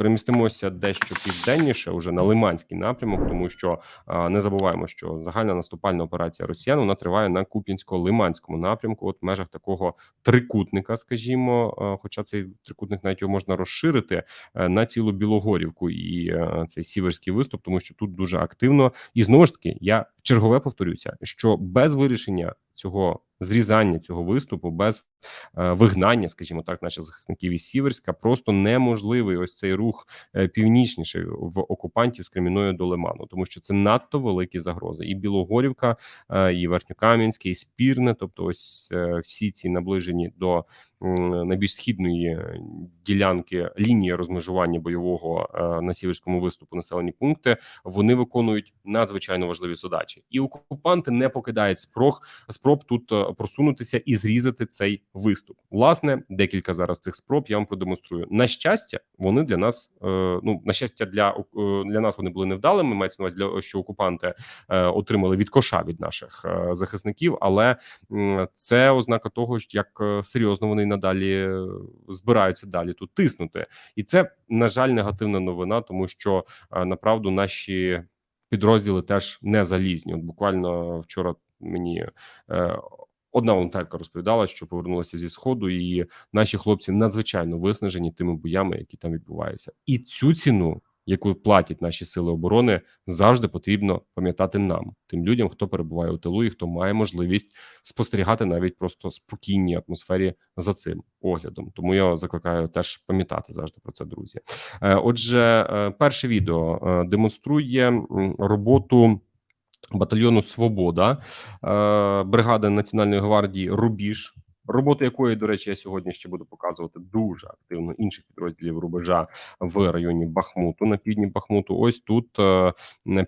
перемістимося дещо південніше, уже на Лиманський напрямок, тому що не забуваємо, що загальна наступальна операція Росіян вона триває на Куп'янсько-Лиманському напрямку, от в межах такого трикутника, скажімо, хоча цей трикутник навіть його можна розширити е, на цілу Білогорівку і е, цей сіверський виступ, тому що тут дуже активно. І знову ж таки я чергове повторюся, що без вирішення цього зрізання цього виступу без вигнання, скажімо так, наших захисників із Сіверська, просто неможливий ось цей рух е, північніше в окупантів з Креміною до Лиману, тому що це надто великі загрози. І Білогорівка, е, і Верхньокам'янське, і Спірне, тобто, ось е, всі ці наближені до найбільш східної ділянки лінії розмежування бойового е, на сіверському виступу населені пункти. Вони виконують надзвичайно важливі задачі, і окупанти не покидають спроб спроб тут е, просунутися і зрізати цей виступ. Власне, декілька зараз цих спроб я вам продемонструю. На щастя, вони для нас е, ну на щастя, для е, для нас вони були невдалими. Мається на увазі, для що окупанти е, отримали від коша від наших захисників, але це ознака того, як серйозно вони надалі збираються далі тут тиснути, і це на жаль негативна новина, тому що направду наші підрозділи теж не залізні. От буквально вчора мені одна волонтерка розповідала, що повернулася зі сходу, і наші хлопці надзвичайно виснажені тими боями, які там відбуваються, і цю ціну. Яку платять наші сили оборони, завжди потрібно пам'ятати нам, тим людям, хто перебуває у тилу і хто має можливість спостерігати навіть просто спокійній атмосфері за цим оглядом. Тому я закликаю теж пам'ятати завжди про це, друзі. Е, Отже, е, перше відео е, демонструє роботу батальйону Свобода е, бригади Національної гвардії Рубіж. Роботу якої, до речі, я сьогодні ще буду показувати дуже активно інших підрозділів рубежа в районі Бахмуту на півдні Бахмуту. Ось тут е,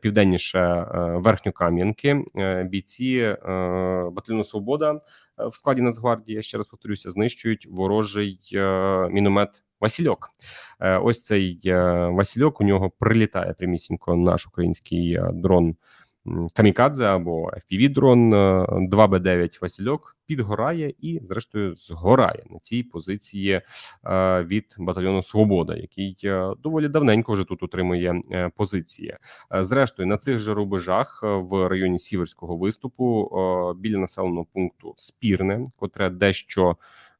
південніше е, Верхньокам'янки бійці батальйону Свобода в складі Нацгвардії. Я ще раз повторюся, знищують ворожий міномет. Васильок, ось цей Васильок. У нього прилітає прямісінько наш український дрон Камікадзе або fpv дрон 2Б9 Васильок підгорає і, зрештою, згорає на цій позиції е, від батальйону Свобода, який е, доволі давненько вже тут утримує е, позиції. Е, Зрештою, на цих же рубежах е, в районі Сіверського виступу е, біля населеного пункту Спірне, котре дещо.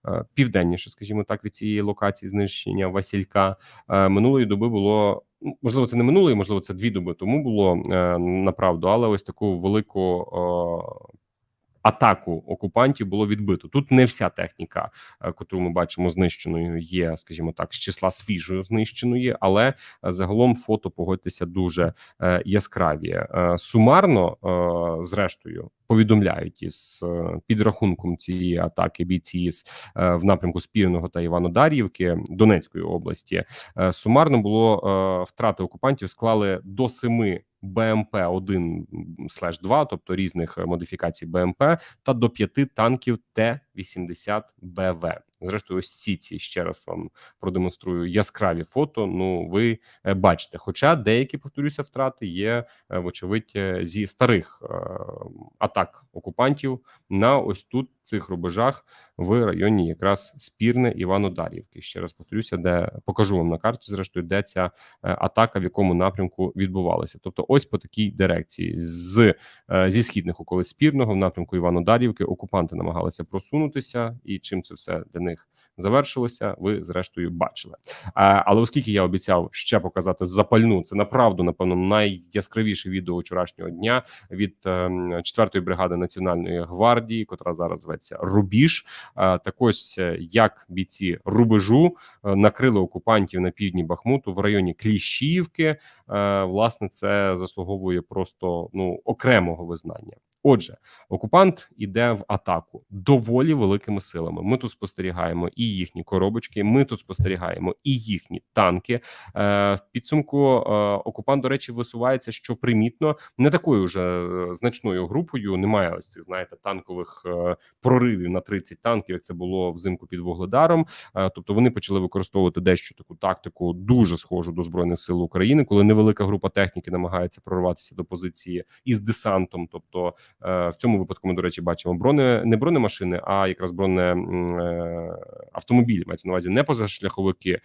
е, Південніше, скажімо так, від цієї локації знищення Василька е, минулої доби було можливо, це не минулої, можливо, це дві доби тому було е, направду, але ось таку велику е, атаку окупантів було відбито. Тут не вся техніка, е, котру ми бачимо знищеною, є, скажімо так, з числа свіжою знищеної, але е, загалом фото погодьтеся дуже е, яскраві. Е, Сумарно, е, зрештою, повідомляють із е, підрахунком цієї атаки бійці з е, в напрямку Спірного та Іванодарівки Донецької області. Е, Сумарно було втрати окупантів склали до семи БМП 1 слеш 2, тобто різних модифікацій БМП, та до п'яти танків Т-80 БВ. Зрештою, ось всі ці ще раз вам продемонструю яскраві фото. Ну, ви е, бачите. Хоча деякі повторюся, втрати є е, вочевидь е, зі старих атак окупантів на ось тут цих рубежах в районі якраз спірне Іванодарівки. Ще раз повторюся, де покажу вам на карті, зрештою, де ця атака, в якому напрямку відбувалася. Тобто, ось по такій дирекції з зі східних околиць спірного в напрямку Іванодарівки окупанти намагалися просунутися, і чим це все для них завершилося, ви зрештою бачили. Але оскільки я обіцяв ще показати запальну, це направду напевно найяскравіше відео вчорашнього дня від ем, 4-ї бригади національної гвардії, котра зараз зветься Рубіж. Так ось е, як бійці рубежу е, накрили окупантів на півдні Бахмуту в районі Кліщівки. Е, власне, це заслуговує просто ну окремого визнання. Отже, окупант іде в атаку доволі великими силами. Ми тут спостерігаємо і їхні коробочки. Ми тут спостерігаємо і їхні танки. Е, в підсумку е, окупант, до речі, висувається, що примітно не такою вже е, значною групою. Немає ось цих знаєте танкових проривів на 30 танків, як це було взимку під Вугледаром. Тобто вони почали використовувати дещо таку тактику, дуже схожу до збройних сил України, коли невелика група техніки намагається прорватися до позиції із десантом, тобто в цьому випадку ми, до речі, бачимо броне не бронемашини, а якраз броне е, автомобілі. Мається на увазі не позашляховики, е,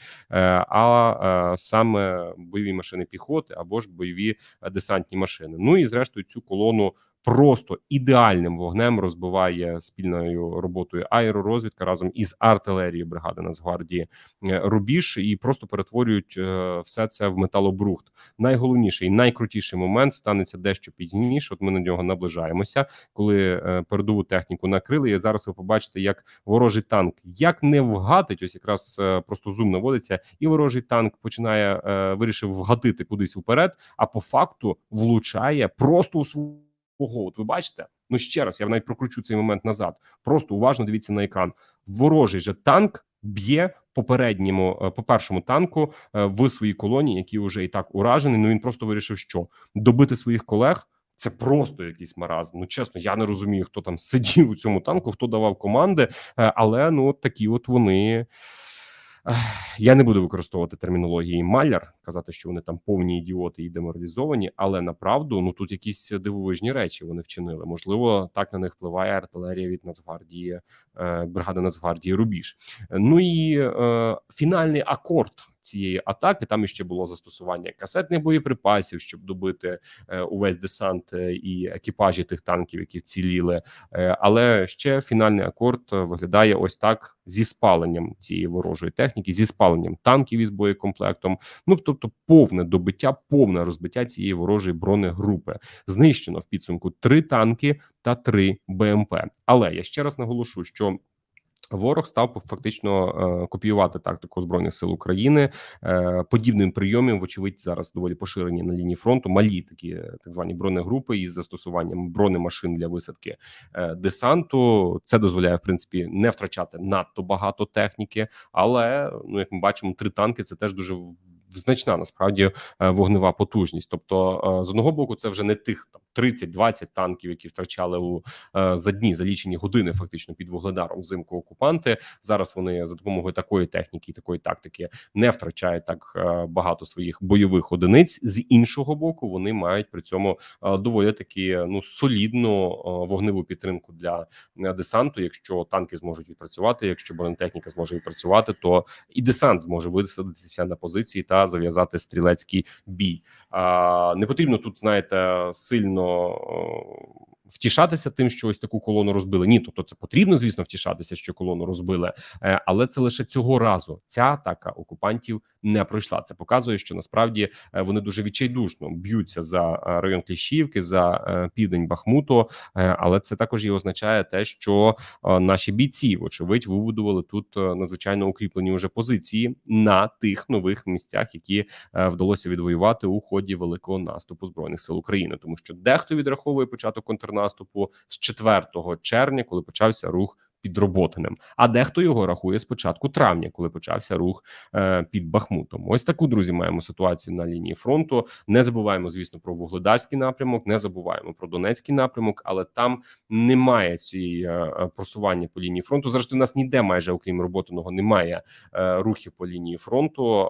а е, саме бойові машини піхоти або ж бойові е, десантні машини. Ну і зрештою цю колону. Просто ідеальним вогнем розбиває спільною роботою аеророзвідка разом із артилерією бригади Нацгвардії е, рубіж і просто перетворюють е, все це в металобрухт. Найголовніший, найкрутіший момент станеться дещо пізніше. От ми на нього наближаємося, коли е, передову техніку накрили. І зараз ви побачите, як ворожий танк як не вгатить, ось якраз просто зум наводиться, і ворожий танк починає вирішив вгатити кудись вперед, а по факту влучає просто у свого. От ви бачите? Ну ще раз, я навіть прокручу цей момент назад. Просто уважно дивіться на екран. Ворожий же танк б'є попередньому е, по першому танку е, в своїй колонії, який вже і так уражений. Ну він просто вирішив, що добити своїх колег. Це просто якийсь маразм. Ну чесно, я не розумію, хто там сидів у цьому танку, хто давав команди, е, але ну такі, от вони. Я не буду використовувати термінології маляр, казати, що вони там повні ідіоти і деморалізовані, але направду ну тут якісь дивовижні речі вони вчинили. Можливо, так на них впливає артилерія від Нацгвардії, е, бригада Нацгвардії Рубіж. Ну і е, фінальний акорд цієї атаки. Там іще було застосування касетних боєприпасів, щоб добити е, увесь десант і екіпажі тих танків, які вціліли. Але ще фінальний акорд виглядає ось так зі спаленням цієї ворожої техніки, зі спаленням танків із боєкомплектом. Ну тобто, повне добиття, повне розбиття цієї ворожої бронегрупи. Знищено в підсумку три танки та три БМП. Але я ще раз наголошу, що Ворог став фактично е, копіювати тактику збройних сил України е, подібним прийомом, вочевидь, зараз доволі поширені на лінії фронту. Малі такі е, так звані бронегрупи із застосуванням бронемашин для висадки десанту. Це дозволяє в принципі не втрачати надто багато техніки, але ну як ми бачимо, три танки це теж дуже значна насправді е, вогнева потужність. Тобто, е, з одного боку, це вже не тих там 30-20 танків, які втрачали у е, за дні за лічені години, фактично під вугледаром взимку окупанти. Зараз вони за допомогою такої техніки і такої тактики не втрачають так багато своїх бойових одиниць. З іншого боку, вони мають при цьому доволі таки ну солідну вогневу підтримку для десанту. Якщо танки зможуть відпрацювати, якщо бронетехніка зможе відпрацювати, то і десант зможе висадитися на позиції та зав'язати стрілецький бій. Не потрібно тут, знаєте, сильно втішатися тим, що ось таку колону розбили. Ні, тобто це потрібно, звісно, втішатися, що колону розбили, е, але це лише цього разу. Ця атака окупантів не пройшла. Це показує, що насправді е, вони дуже відчайдушно б'ються за е, район Кліщівки, за південь Бахмуту. Але це також і означає те, що наші бійці, вочевидь, вибудували тут надзвичайно укріплені вже позиції на тих нових місцях, які вдалося відвоювати у ході великого наступу збройних сил України, тому що дехто відраховує початок контрнаступу з 4 червня, коли почався рух. Під Роботиним, а дехто його рахує з початку травня, коли почався рух е, під Бахмутом. Ось таку друзі маємо ситуацію на лінії фронту. Не забуваємо, звісно, про вугледарський напрямок, не забуваємо про Донецький напрямок, але там немає цієї е, е, просування по лінії фронту. Зрештою, у нас ніде майже окрім роботиного немає е, рухів по лінії фронту. Е,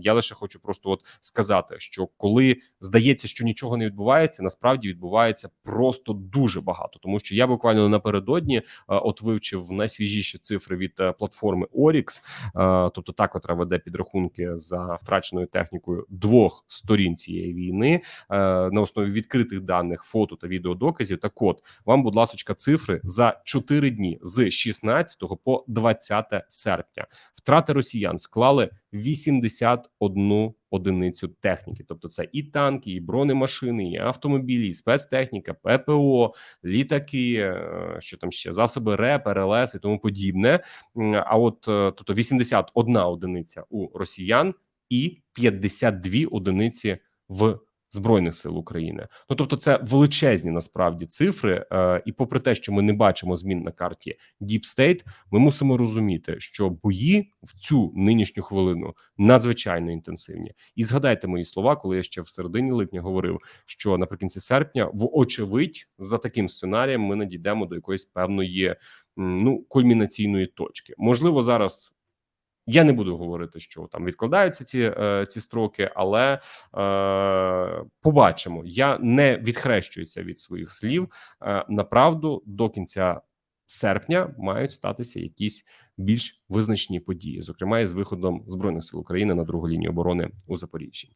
я лише хочу просто от сказати, що коли здається, що нічого не відбувається, насправді відбувається просто дуже багато, тому що я буквально напередодні от вивчив найсвіжіші цифри від е, платформи Orix, е, тобто так, котра веде підрахунки за втраченою технікою двох сторін цієї війни е, на основі відкритих даних, фото та відеодоказів. Так от вам, будь ласочка, цифри за 4 дні з 16 по 20 серпня. Втрати росіян склали 81 одиницю техніки. Тобто, це і танки, і бронемашини, і автомобілі, і спецтехніка, ППО, літаки, е, що там ще засоби РЕП, РЛС і тому подібне. А от е, тобто 81 одиниця у росіян і 52 одиниці в Збройних сил України. Ну тобто, це величезні насправді цифри. Е, і попри те, що ми не бачимо змін на карті Deep State, ми мусимо розуміти, що бої в цю нинішню хвилину надзвичайно інтенсивні. І згадайте мої слова, коли я ще в середині липня говорив, що наприкінці серпня, в очевидь, за таким сценарієм, ми надійдемо до якоїсь певної ну кульмінаційної точки. Можливо, зараз Я не буду говорити, що там відкладаються ці е, ці строки, але е, побачимо. Я не відхрещуюся від своїх слів. Е, направду до кінця серпня мають статися якісь більш визначні події, зокрема із виходом збройних сил України на другу лінію оборони у Запоріжжі.